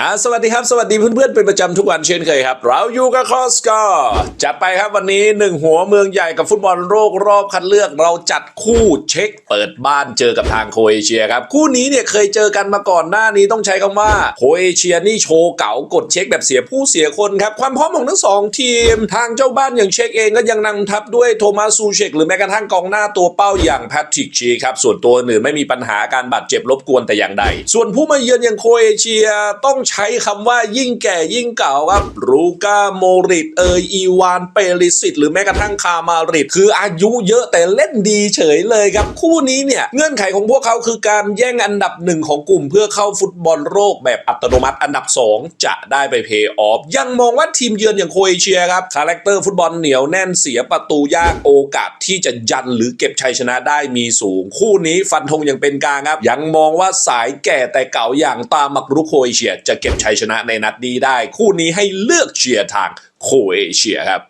นะสวัสดีครับ สวัสดีเพื่อนๆ เป็นประจำทุกวันเช่นเคยครับ เราอยู่กับคอสกอจัดไปครับวันนี้หนึ่งหัวเมืองใหญ่กับฟุตบอลโลกรอบคัดเลือก เราจัดคู่เช็คเปิดบ้านเจอกับทางโคเอเชียครับ คู่นี้เนี่ยเคยเจอกันมาก่อนหน้านี้ต้องใช้คำว่าโคเอเชียนี่โชว์เก๋ากดเช็คแบบเสียผู้เสียคนครับ ความพร้อมของทั้งสองทีม ทางเจ้าบ้านอย่างเช็คเองก็ยังนำทัพด้วยโทมัสซูเชกหรือแม้กระทั่งกองหน้าตัวเป้าอย่างแพทริกชีครับส่วนตัวอื่นไม่มีปัญหาการบาดเจ็บรบกวนแต่อย่างใด ส่วนผู้มาเยือนอย่างโคเอเชียต้องใช้คำว่ายิ่งแก่ยิ่งเก่าครับรูกาโมริตเอยอีวานเปริสิตหรือแม้กระทั่งคามาริตคืออายุเยอะแต่เล่นดีเฉยเลยครับ คู่นี้เนี่ยเงื่อนไขของพวกเขาคือการแย่งอันดับหนึ่งของกลุ่มเพื่อเข้าฟุตบอลโลกแบบอัตโนมัติอันดับ 2 จะได้ไปเพย์ออฟยังมองว่าทีมเยือนอย่างโคเอเชียครับคาแรคเตอร์ฟุตบอลเหนียวแน่นเสียประตูยากโอกาสที่จะยันหรือเก็บชัยชนะได้มีสูง คู่นี้ฟันธงอย่างเป็นกลางครับยังมองว่าสายแก่แต่เก่าอย่างตามักรุกโคเอเชียจะเก็บชัยชนะในนัดนี้ได้ คู่นี้ให้เลือกเชียร์ทางโคเอเชียครับ